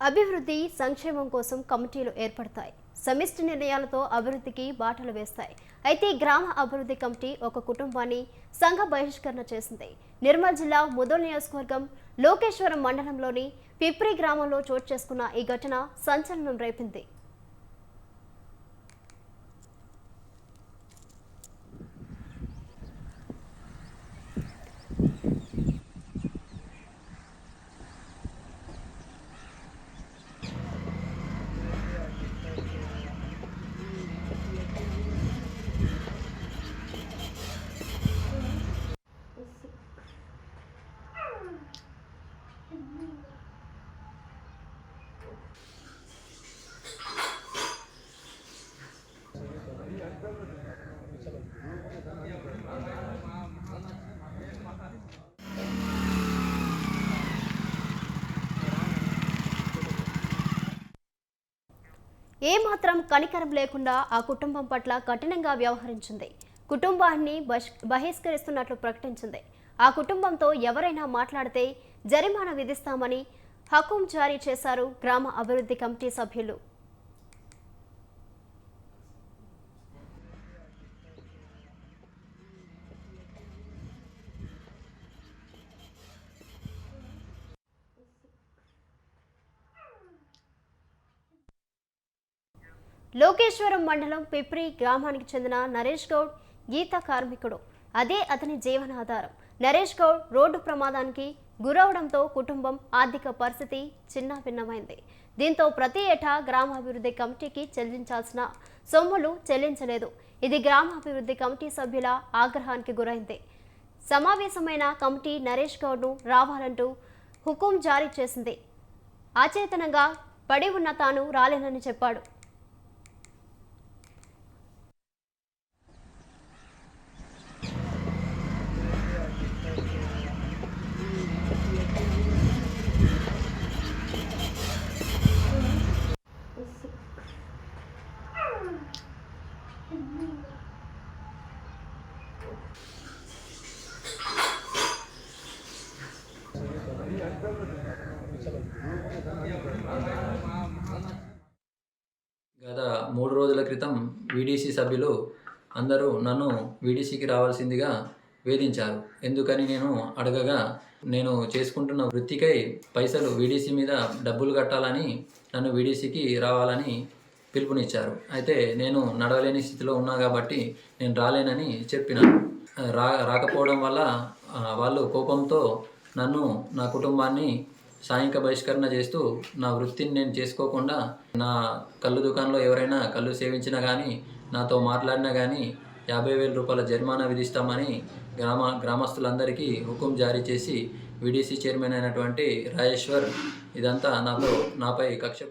అభివృద్ధి సంక్షేమం కోసం కమిటీలు ఏర్పడతాయి. సమిష్టి నిర్ణయాలతో అభివృద్ధికి బాటలు వేస్తాయి. అయితే గ్రామ అభివృద్ధి కమిటీ ఒక కుటుంబాన్ని సంఘ బహిష్కరణ చేసింది. నిర్మల్ జిల్లా ముదోల్ నియోజకవర్గం లోకేశ్వరం మండలంలోని పిప్రి గ్రామంలో చోటు చేసుకున్న ఈ ఘటన సంచలనం రేపింది. ఏమాత్రం కనికరం లేకుండా ఆ కుటుంబం పట్ల కఠినంగా వ్యవహరించింది. కుటుంబాన్ని బహిష్కరిస్తున్నట్లు ప్రకటించింది. ఆ కుటుంబంతో ఎవరైనా మాట్లాడితే జరిమానా విధిస్తామని హకుం జారీ చేశారు గ్రామ అభివృద్ధి కమిటీ సభ్యులు. లోకేశ్వరం మండలం పిప్రి గ్రామానికి చెందిన నరేష్ గౌడ్ గీత కార్మికుడు. అదే అతని జీవనాధారం. నరేష్ గౌడ్ రోడ్డు ప్రమాదానికి గురవడంతో కుటుంబం ఆర్థిక పరిస్థితి చిన్నాభిన్నమైంది. దీంతో ప్రతి ఏటా గ్రామాభివృద్ధి కమిటీకి చెల్లించాల్సిన సొమ్ములు చెల్లించలేదు. ఇది గ్రామాభివృద్ధి కమిటీ సభ్యుల ఆగ్రహానికి గురైంది. సమావేశమైన కమిటీ నరేష్ గౌడ్ను రావాలంటూ హుకుం జారీ చేసింది. అచేతనంగా పడి ఉన్న తాను రాలేనని చెప్పాడు. గత మూడు రోజుల క్రితం వీడీసీ సభ్యులు అందరూ నన్ను వీడీసీకి రావాల్సిందిగా వేధించారు. ఎందుకని నేను అడగగా నేను చేసుకుంటున్న వృత్తికై పైసలు వీడీసీ మీద డబ్బులు కట్టాలని నన్ను వీడీసీకి రావాలని పిలుపునిచ్చారు. అయితే నేను నడవలేని స్థితిలో ఉన్నా కాబట్టి నేను రాలేనని చెప్పినాను రా రాకపోవడం వల్ల వాళ్ళు కోపంతో నన్ను నా కుటుంబాన్ని సాయంక బహిష్కరణ చేస్తూ నా వృత్తిని నేను చేసుకోకుండా నా కళ్ళు దుకాణంలో ఎవరైనా కళ్ళు సేవించినా కానీ నాతో మాట్లాడినా కానీ యాభై వేల రూపాయల జరిమానా విధిస్తామని గ్రామ గ్రామస్తులందరికీ హుకుం జారీ చేసి విడిసి చైర్మన్ అయినటువంటి రాజేశ్వర్ ఇదంతా నాతో నాపై కక్ష